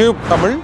Tube Tamil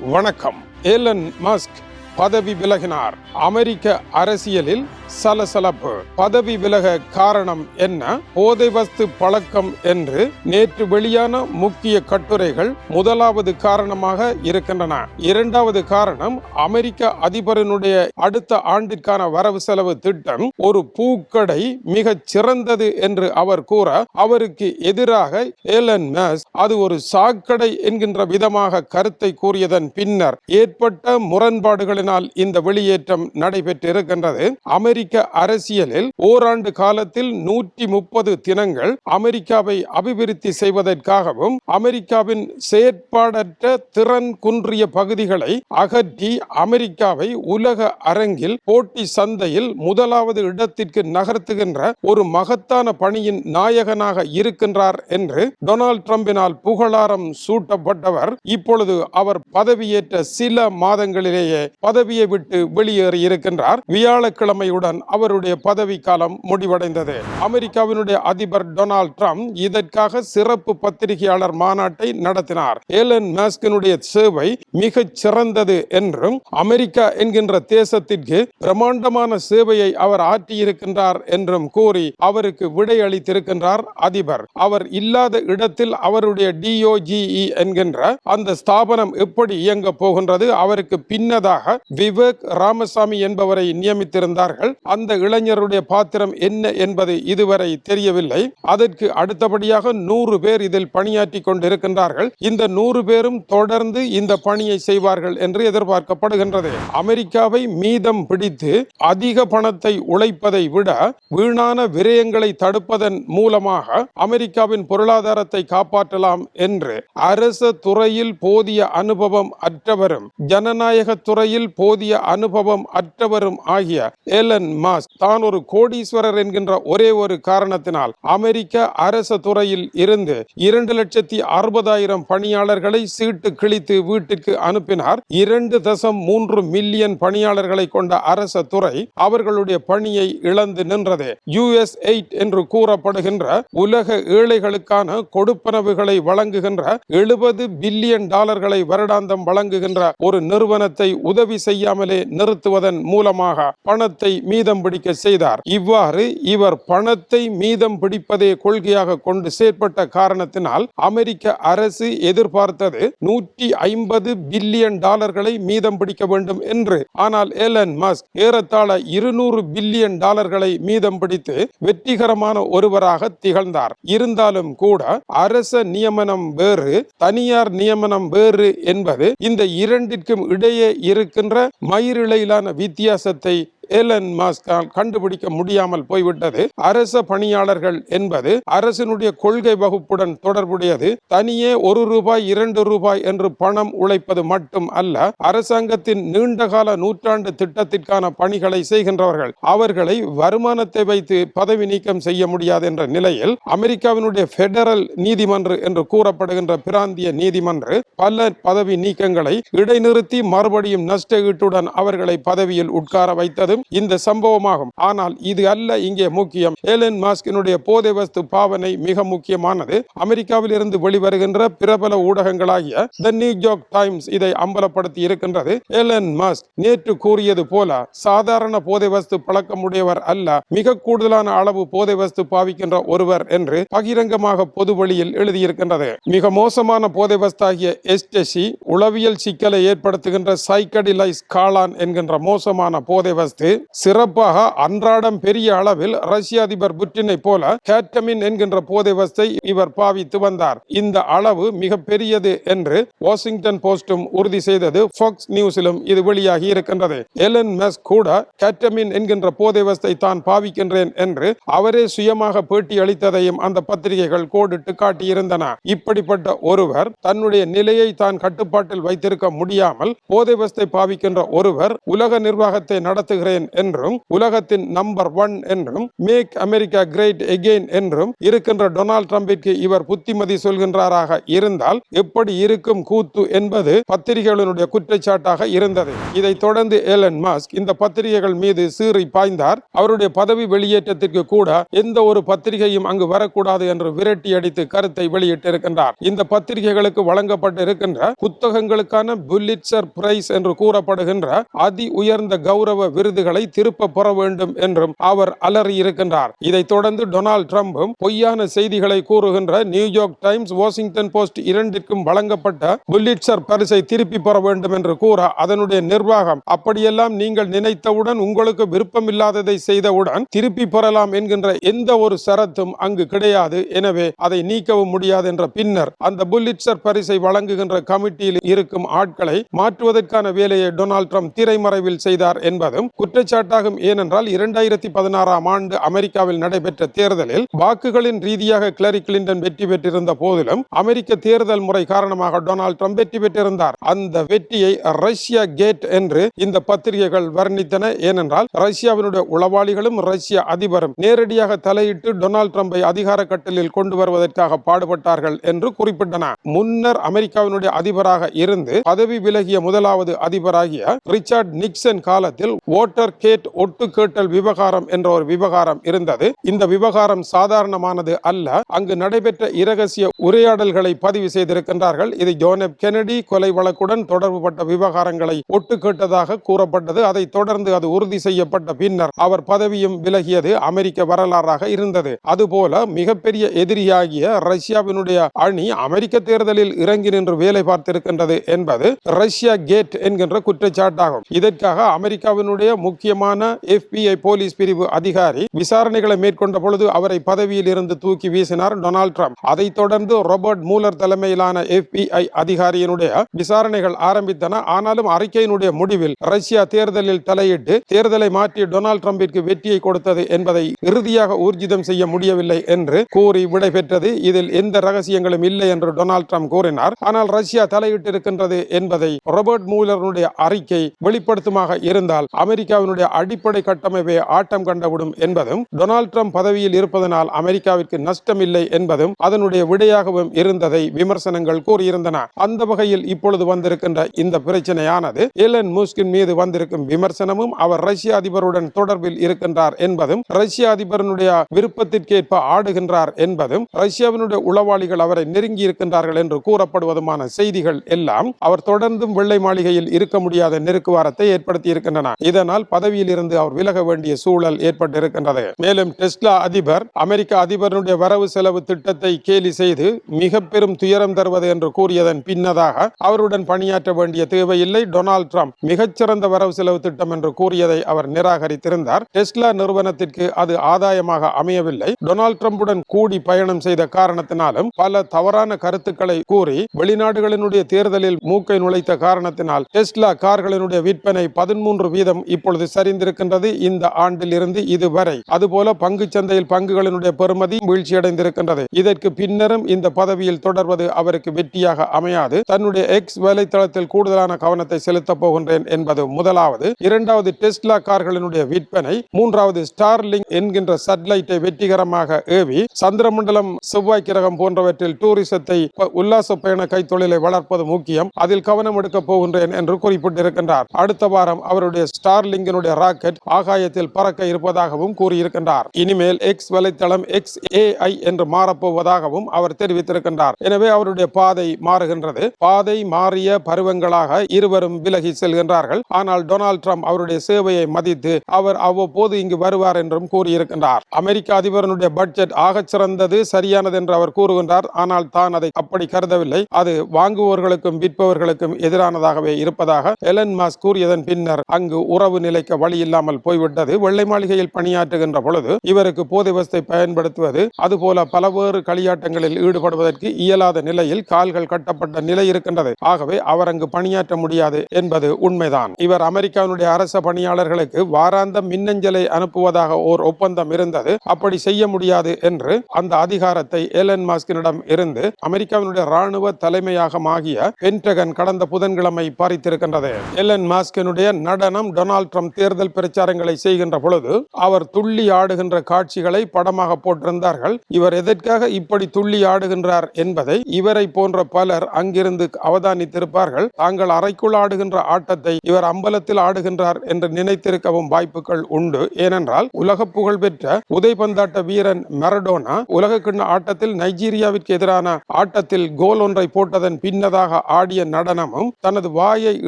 வணக்கம். Alan Musk பதவி விலகினார். அமெரிக்க அரசியலில் சலசலப்பு. பதவி விலக காரணம் என்ன? போதை வஸ்து பழக்கம் என்று நேற்று வெளியான முக்கிய கட்டுரைகள் முதலாவது காரணமாக இருக்கின்றன. இரண்டாவது காரணம் அமெரிக்க அதிபரினுடைய அடுத்த ஆண்டிற்கான வரவு செலவு திட்டம் ஒரு பூக்கடை மிக சிறந்தது என்று அவர் கூற அவருக்கு எதிராக ஏலன் மேஸ் அது ஒரு சாக்கடை என்கின்ற விதமாக கருத்தை கூறியதன் பின்னர் ஏற்பட்ட முரண்பாடுகளினால் இந்த வெளியேற்றம் நடைபெற்றிருக்கின்றது. அமெரிக்க அரசியலில் ஓராண்டு காலத்தில் நூற்றி முப்பது தினங்கள் அமெரிக்காவை அபிவிருத்தி செய்வதற்காகவும் அமெரிக்காவின் செயற்பாடற்ற திறன் குன்றிய பகுதிகளை அகற்றி அமெரிக்காவை உலக அரங்கில் போட்டி சந்தையில் முதலாவது இடத்திற்கு நகர்த்துகின்ற ஒரு மகத்தான பணியின் நாயகனாக இருக்கின்றார் என்று டொனால்ட் ட்ரம்பினால் புகழாரம் சூட்டப்பட்டவர். இப்பொழுது அவர் பதவியேற்ற சில மாதங்களிலேயே பதவியை விட்டு வெளியேறி இருக்கின்றார் வியாழக்கிழமையுடன் அவருடைய பதவி காலம் முடிவடைந்தது. அமெரிக்காவினுடைய அதிபர் டொனால்ட் ட்ரம்ப் இதற்காக சிறப்பு பத்திரிகையாளர் மாநாட்டை நடத்தினார். ஏலன் மாஸ்கினுடைய சேவை மிகச் சிறந்தது என்றும் அமெரிக்கா என்கின்ற தேசத்திற்கு பிரமாண்டமான சேவையை அவர் ஆற்றியிருக்கின்றார் என்றும் கூறி அவருக்கு விடை அளித்திருக்கின்றார் அதிபர். அவர் இல்லாத இடத்தில் அவருடைய டிஓஜிஇ என்கின்ற அந்த ஸ்தாபனம் எப்படி இயங்க போகின்றது அவருக்கு பின்னதாக விவேக் ராமசாமி என்பவரை நியமித்திருந்தார்கள். அந்த இளைஞருடைய பாத்திரம் என்ன என்பது இதுவரை தெரியவில்லை. அதற்கு அடுத்தபடியாக நூறு பேர் இதில் பணியாற்றி கொண்டிருக்கின்றார்கள். இந்த நூறு பேரும் தொடர்ந்து இந்த பணியை செய்வார்கள் என்று எதிர்பார்க்கப்படுகின்றது. அமெரிக்காவை மீதம் பிடித்து அதிக பணத்தை உழைப்பதை விட வீணான விரயங்களை தடுப்பதன் மூலமாக அமெரிக்காவின் பொருளாதாரத்தை காப்பாற்றலாம் என்று அரச துறையில் போதிய அனுபவம் அற்றவரும் ஜனநாயக துறையில் போதிய அனுபவம் அற்றவரும் ஆகிய ஏலன் மாஸ்க் தான் ஒரு கோடீஸ்வரர் என்கின்ற ஒரே ஒரு காரணத்தினால் அமெரிக்க அரச துறையில் இருந்து இரண்டு லட்சத்தி அறுபதாயிரம் பணியாளர்களை சீட்டு கிழித்து வீட்டுக்கு அனுப்பினார். இரண்டு தசம் மூன்று மில்லியன் பணியாளர்களை கொண்ட அரச துறை அவர்களுடைய பணியை இழந்து நின்றது. யுஎஸ் எயிட் என்று கூறப்படுகின்ற உலக ஏழைகளுக்கான கொடுப்பனவுகளை வழங்குகின்ற எழுபது பில்லியன் டாலர்களை வருடாந்தம் வழங்குகின்ற ஒரு நிறுவனத்தை உதவி செய்யாமலே நிறுத்துவதன் மூலமாக பணத்தை மீ மீதம் பிடிக்க செய்தார். இவ்வாறு இவர் பணத்தை மீதம் பிடிப்பதே கொள்கையாக கொண்டு செயற்பட்ட காரணத்தினால் அமெரிக்க அரசு எதிர்பார்த்தது நூற்றி ஐம்பது பில்லியன் டாலர்களை மீதம் பிடிக்க வேண்டும் என்று. ஆனால் ஏலன் மஸ்க் ஏறத்தாழ இருநூறு பில்லியன் டாலர்களை மீதம் பிடித்து வெற்றிகரமான ஒருவராக திகழ்ந்தார். இருந்தாலும் கூட அரச நியமனம் வேறு தனியார் நியமனம் வேறு என்பது இந்த இரண்டிற்கும் இடையே இருக்கின்ற மயிரிழையிலான வித்தியாசத்தை ஏலன் மாஸ்கால் கண்டுபிடிக்க முடியாமல் போய்விட்டது. அரச பணியாளர்கள் என்பது அரசினுடைய கொள்கை வகுப்புடன் தொடர்புடையது. தனியே ஒரு ரூபாய் இரண்டு ரூபாய் என்று பணம் உழைப்பது மட்டும் அல்ல அரசாங்கத்தின் நீண்டகால நூற்றாண்டு திட்டத்திற்கான பணிகளை செய்கின்றவர்கள். அவர்களை வருமானத்தை வைத்து பதவி நீக்கம் செய்ய முடியாது என்ற நிலையில் அமெரிக்காவினுடைய பெடரல் நீதிமன்று என்று கூறப்படுகின்ற பிராந்திய நீதிமன்று பல பதவி நீக்கங்களை இடைநிறுத்தி மறுபடியும் நஷ்ட ஈட்டுடன் அவர்களை பதவியில் உட்கார வைத்தது. இந்த சம்பவமாகும். ஆனால் இது அல்ல இங்கே முக்கியம். ஏலன் மாஸ்கினுடைய போதை வஸ்து பாவனை மிக முக்கியமானது. அமெரிக்காவில் இருந்து வெளிவருகின்ற பிரபல ஊடகங்களாகிய த நியூயார்க் டைம்ஸ் இதை அம்பலப்படுத்தி இருக்கின்றது. ஏலன் மாஸ்க் நேற்று கூறியது போல சாதாரண போதை வஸ்து பழக்கமுடையவர் அல்ல மிக கூடுதலான அளவு போதை வஸ்து பாவிக்கின்ற ஒருவர் என்று பகிரங்கமாக பொது வழியில் எழுதியிருக்கின்றது. மிக மோசமான போதை வஸ்தாகிய எஸ்டெசி உளவியல் சிக்கலை ஏற்படுத்துகின்ற சைக்கடிலைஸ் காளான் என்கின்ற மோசமான போதை வஸ்து சிறப்பாக அன்றாடம் பெரிய அளவில் ரஷ்ய அதிபர் புட்டினை போல கேட்டமின் என்கின்ற போதை வஸ்தை இவர் பாவித்து வந்தார். இந்த அளவு மிக பெரியது என்று வாஷிங்டன் போஸ்டும் உறுதி செய்தது ஃபாக்ஸ் நியூஸிலும் இது வெளியாகி இருக்கின்றது. எலன் மெஸ் கூட கேட்டமின் என்கின்ற போதை வஸ்தை தான் பாவிக்கின்றேன் என்று அவரே சுயமாக பேட்டி அளித்ததையும் அந்த பத்திரிகைகள் கோடிட்டு காட்டியிருந்தன. இப்படிப்பட்ட ஒருவர் தன்னுடைய நிலையை தான் கட்டுப்பாட்டில் வைத்திருக்க முடியாமல் போதை வஸ்தை பாவிக்கின்ற ஒருவர் உலக நிர்வாகத்தை நடத்துகிறேன் அகெயின் என்றும் உலகத்தின் நம்பர் ஒன் என்றும் மேக் அமெரிக்கா கிரேட் எகெயின் என்றும் இருக்கின்ற டொனால்ட் ட்ரம்பிற்கு இவர் புத்திமதி சொல்கின்றாராக இருந்தால் எப்படி இருக்கும் கூத்து என்பது பத்திரிகைகளுடைய குற்றச்சாட்டாக இருந்தது. இதைத் தொடர்ந்து ஏலன் மாஸ்க் இந்த பத்திரிகைகள் மீது சீறி பாய்ந்தார். அவருடைய பதவி வெளியேற்றத்திற்கு கூட எந்த ஒரு பத்திரிகையும் அங்கு வரக்கூடாது என்று விரட்டி அடித்து கருத்தை வெளியிட்டிருக்கின்றார். இந்த பத்திரிகைகளுக்கு வழங்கப்பட்டு இருக்கின்ற புத்தகங்களுக்கான புல்லிட்சர் பிரைஸ் என்று கூறப்படுகின்ற அதி உயர்ந்த கௌரவ விருதுகள் திருப்ப பெற வேண்டும் என்றும் அவர் அலறியிருக்கின்றார். இதைத் தொடர்ந்து டொனால்டு டிரம்பும் பொய்யான செய்திகளை கூறுகின்ற நியூயார்க் டைம்ஸ் வாஷிங்டன் போஸ்ட் இரண்டிற்கும் வழங்கப்பட்ட புல்லிட்சர் பரிசை திருப்பி பெற வேண்டும் என்று கூற அதனுடைய நிர்வாகம் அப்படியெல்லாம் நீங்கள் நினைத்தவுடன் உங்களுக்கு விருப்பம் இல்லாததை செய்தவுடன் திருப்பி பெறலாம் என்கின்ற எந்த ஒரு சரத்தும் அங்கு கிடையாது. எனவே அதை நீக்கவும் முடியாது என்ற பின்னர் அந்த புல்லிட்சர் பரிசை வழங்குகின்ற கமிட்டியில் இருக்கும் ஆட்களை மாற்றுவதற்கான வேலையை டொனால்ட் ட்ரம்ப் திரைமறைவில் செய்தார் என்பதும் குற்றச்சாட்டாகும் ஏனென்றால் இரண்டாயிரத்தி பதினாறாம் ஆண்டு அமெரிக்காவில் நடைபெற்ற தேர்தலில் வாக்குகளின் ரீதியாக கிளரி கிளின்டன் வெற்றி பெற்றிருந்த போதிலும் அமெரிக்க தேர்தல் முறை காரணமாக டொனால்டு ட்ரம்ப் வெற்றி பெற்றிருந்தார். அந்த வெற்றியை ரஷ்யா கேட் என்று இந்த பத்திரிகைகள் வர்ணித்தன. ஏனென்றால் ரஷ்யாவினுடைய உளவாளிகளும் ரஷ்ய அதிபரும் நேரடியாக தலையிட்டு டொனால்டு ட்ரம்பை அதிகார கட்டலில் கொண்டு வருவதற்காக பாடுபட்டார்கள் என்று குறிப்பிட்டன. முன்னர் அமெரிக்காவினுடைய அதிபராக இருந்து பதவி விலகிய முதலாவது அதிபராகிய ரிச்சர்ட் நிக்சன் காலத்தில் ஓட்டர் கேட் ஒட்டு கேட்டல் விவகாரம் என்ற ஒரு விவகாரம் இருந்தது. இந்த விவகாரம் சாதாரணமானது அல்ல. அங்கு நடைபெற்ற இரகசிய உரையாடல்களை பதிவு செய்திருக்கின்றார்கள். இது ஜோனப் கெனடி கொலை வழக்குடன் தொடர்புபட்ட விவகாரங்களை ஒட்டு கேட்டதாக கூறப்பட்டது. அதை தொடர்ந்து அது உறுதி செய்யப்பட்ட பின்னர் அவர் பதவியும் விலகியது. அமெரிக்க வரலாறாக இருந்தது. அதுபோல மிகப்பெரிய எதிரியாகிய ரஷ்யாவினுடைய அணி அமெரிக்க தேர்தலில் இறங்கி நின்று வேலை பார்த்திருக்கின்றது என்பது ரஷ்யா கேட் என்கின்ற குற்றச்சாட்டாகும். இதற்காக அமெரிக்காவினுடைய முக்கியமான எஃபிஐ போலீஸ் பிரிவு அதிகாரி விசாரணைகளை மேற்கொண்ட பொழுது அவரை பதவியில் இருந்து தூக்கி வீசினார் டொனால்ட் ட்ரம்ப். அதைத் தொடர்ந்து ராபர்ட் மூலர் தலைமையிலான எஃபிஐ அதிகாரியினுடைய விசாரணைகள் ஆரம்பித்தன. ஆனாலும் அறிக்கையினுடைய முடிவில் ரஷ்யா தேர்தலில் தலையிட்டு தேர்தலை மாற்றி டொனால்ட் ட்ரம்பிற்கு வெற்றியை கொடுத்தது என்பதை இறுதியாக ஊர்ஜிதம் செய்ய முடியவில்லை என்று கூறி விடைபெற்றது இதில் எந்த ரகசியங்களும் இல்லை என்று டொனால்ட் ட்ரம்ப் கூறினார். ஆனால் ரஷ்யா தலையிட்டிருக்கின்றது என்பதை ராபர்ட் மூலருடைய அறிக்கை வெளிப்படுத்துமாக இருந்தால் அமெரிக்கா அமெரிக்காவினுடைய அடிப்படை கட்டமைப்பை ஆட்டம் கண்டவிடும் என்பதும் டொனால்ட் ட்ரம்ப் பதவியில் இருப்பதனால் அமெரிக்காவிற்கு நஷ்டம் இல்லை என்பதும் அதனுடைய விடையாகவும் இருந்ததை விமர்சனங்கள் கூறியிருந்தன. அந்த வகையில் இப்பொழுது வந்திருக்கின்ற இந்த பிரச்சனையானது ஏலன் மூஸ்கின் மீது வந்திருக்கும் விமர்சனமும் அவர் ரஷ்ய அதிபருடன் தொடர்பில் இருக்கின்றார் என்பதும் ரஷ்ய அதிபரனுடைய விருப்பத்திற்கேற்ப ஆடுகின்றார் என்பதும் ரஷ்யாவினுடைய உளவாளிகள் அவரை நெருங்கி இருக்கின்றார்கள் என்று கூறப்படுவதுமான செய்திகள் எல்லாம் அவர் தொடர்ந்தும் வெள்ளை மாளிகையில் இருக்க முடியாத நெருக்குவாரத்தை ஏற்படுத்தி இருக்கின்றன இதனால் பதவியில் இருந்து அவர் விலக வேண்டிய சூழல் ஏற்பட்டிருக்கின்றது. மேலும் டெஸ்லா அதிபர் அமெரிக்க அதிபருடைய வரவு செலவு திட்டத்தை கேலி செய்து மிக பெரும் துயரம் தருவது என்று கூறியதன் பின்னதாக அவருடன் பணியாற்ற வேண்டிய தேவையில்லை. டொனால்ட் ட்ரம்ப் மிகச்சிறந்த வரவு செலவு திட்டம் என்று கூறியதை அவர் நிராகரித்திருந்தார். டெஸ்லா நிறுவனத்திற்கு அது ஆதாயமாக அமையவில்லை. டொனால்ட் ட்ரம்புடன் கூடி பயணம் செய்த காரணத்தினாலும் பல தவறான கருத்துக்களை கூறி வெளிநாடுகளினுடைய தேர்தலில் மூக்கை நுழைத்த காரணத்தினால் டெஸ்லா கார்களினுடைய விற்பனை பதிமூன்று வீதம் இப்பொழுது இப்பொழுது சரிந்திருக்கின்றது இந்த ஆண்டிலிருந்து இதுவரை. அதுபோல பங்கு சந்தையில் பங்குகளினுடைய பெறுமதி வீழ்ச்சியடைந்திருக்கின்றது. இதற்கு பின்னரும் இந்த பதவியில் தொடர்வது அவருக்கு வெற்றியாக அமையாது. தன்னுடைய எக்ஸ் வலைத்தளத்தில் கூடுதலான கவனத்தை செலுத்தப் போகின்றேன் என்பது முதலாவது. இரண்டாவது டெஸ்லா கார்களினுடைய விற்பனை. மூன்றாவது ஸ்டார்லிங் என்கின்ற சட்லைட்டை வெற்றிகரமாக ஏவி சந்திரமண்டலம் செவ்வாய் கிரகம் போன்றவற்றில் டூரிசத்தை உல்லாச பயண கைத்தொழிலை வளர்ப்பது முக்கியம். அதில் கவனம் எடுக்கப் போகின்றேன் என்று குறிப்பிட்டிருக்கின்றார். அடுத்த வாரம் அவருடைய ஸ்டார்லிங் ஸ்டார்லிங்கினுடைய ராக்கெட் ஆகாயத்தில் பறக்க இருப்பதாகவும் கூறியிருக்கின்றார். இனிமேல் எக்ஸ் வலைத்தளம் எக்ஸ் ஏஐ என்று மாறப்போவதாகவும் அவர் தெரிவித்திருக்கின்றார். எனவே அவருடைய பாதை மாறுகின்றது. பாதை மாறிய பருவங்களாக இருவரும் விலகி செல்கின்றார்கள். ஆனால் டொனால்ட் ட்ரம்ப் அவருடைய சேவையை மதித்து அவர் அவ்வப்போது இங்கு வருவார் என்றும் கூறியிருக்கின்றார். அமெரிக்க அதிபரனுடைய பட்ஜெட் ஆகச் சிறந்தது சரியானது என்று அவர் கூறுகின்றார். ஆனால் தான் அதை அப்படி கருதவில்லை. அது வாங்குவோர்களுக்கும் விற்பவர்களுக்கும் எதிரானதாகவே இருப்பதாக எலன் மாஸ் கூறியதன் பின்னர் அங்கு உறவு நிலை நிலைக்க வழி இல்லாமல் போய்விட்டது. வெள்ளை மாளிகையில் பணியாற்றுகின்ற பொழுது இவருக்கு போதை வசத்தை பயன்படுத்துவது அதுபோல பலவேறு களியாட்டங்களில் ஈடுபடுவதற்கு இயலாத நிலையில் கால்கள் கட்டப்பட்ட நிலை இருக்கின்றது. ஆகவே அவர் அங்கு பணியாற்ற முடியாது என்பது உண்மைதான். இவர் அமெரிக்காவினுடைய அரச பணியாளர்களுக்கு வாராந்த மின்னஞ்சலை அனுப்புவதாக ஓர் ஒப்பந்தம் இருந்தது. அப்படி செய்ய முடியாது என்று அந்த அதிகாரத்தை ஏலன் மாஸ்கினிடம் இருந்து அமெரிக்காவினுடைய ராணுவ தலைமையாக ஆகிய பென்டகன் கடந்த புதன்கிழமை பறித்திருக்கின்றது. எலன் மாஸ்கினுடைய நடனம் டொனால்ட் மற்றும் தேர்தல் பிரச்சாரங்களை செய்கின்ற பொழுது அவர் துள்ளி ஆடுகின்ற காட்சிகளை படமாக போட்டிருந்தார்கள். இவர் எதற்காக இப்படி துள்ளி ஆடுகின்றார் என்பதை இவரை போன்ற பலர் அங்கிருந்து அவதானித்திருப்பார்கள். தாங்கள் அறைக்குள் ஆடுகின்ற ஆட்டத்தை இவர் அம்பலத்தில் ஆடுகின்றார் என்று நினைத்திருக்கவும் வாய்ப்புகள் உண்டு. ஏனென்றால் உலக புகழ்பெற்ற உதைபந்தாட்ட வீரன் மரடோனா உலக கிண்ண ஆட்டத்தில் நைஜீரியாவிற்கு எதிரான ஆட்டத்தில் கோல் ஒன்றை போட்டதன் பின்னதாக ஆடிய நடனமும் தனது வாயை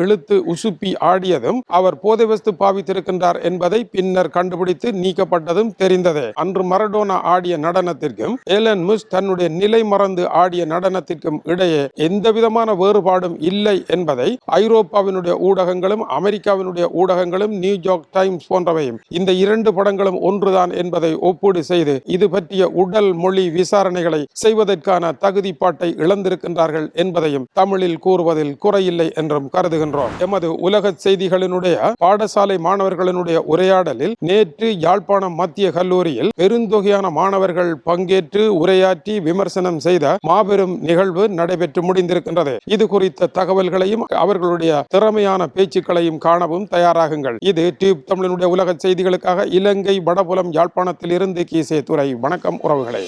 இழுத்து உசுப்பி ஆடியதும் அவர் போதைவஸ்து பாவித்திருக்கின்றார் என்பதை பின்னர் கண்டுபிடித்து நீக்கப்பட்டதும் தெரிந்ததே. அன்று மரடோனா ஆடிய நடனத்திற்கும் ஏலன் முஸ் தன்னுடைய நிலை மறந்து ஆடிய நடனத்திற்கும் இடையே எந்த விதமான வேறுபாடும் இல்லை என்பதை ஐரோப்பாவினுடைய ஊடகங்களும் அமெரிக்காவினுடைய ஊடகங்களும் நியூயார்க் டைம்ஸ் போன்றவையும் இந்த இரண்டு படங்களும் ஒன்றுதான் என்பதை ஒப்பீடு செய்து இது பற்றிய உடல் மொழி விசாரணைகளை செய்வதற்கான தகுதிப்பாட்டை இழந்திருக்கின்றார்கள் என்பதையும் தமிழில் கூறுவதில் குறையில்லை என்றும் கருதுகின்றோம். எமது உலக செய்திகளினுடைய பாடசாலை மாணவர்களினுடைய உரையாடலில் நேற்று யாழ்ப்பாணம் மத்திய கல்லூரியில் பெருந்தொகையான மாணவர்கள் பங்கேற்று உரையாற்றி விமர்சனம் செய்த மாபெரும் நிகழ்வு நடைபெற்று முடிந்திருக்கின்றது. இது குறித்த தகவல்களையும் அவர்களுடைய திறமையான பேச்சுக்களையும் காணவும் தயாராகுங்கள். இது டியூப் தமிழனுடைய உலக செய்திகளுக்காக இலங்கை வடபுலம் யாழ்ப்பாணத்தில் இருந்து கீசே துறை வணக்கம் உறவுகளே.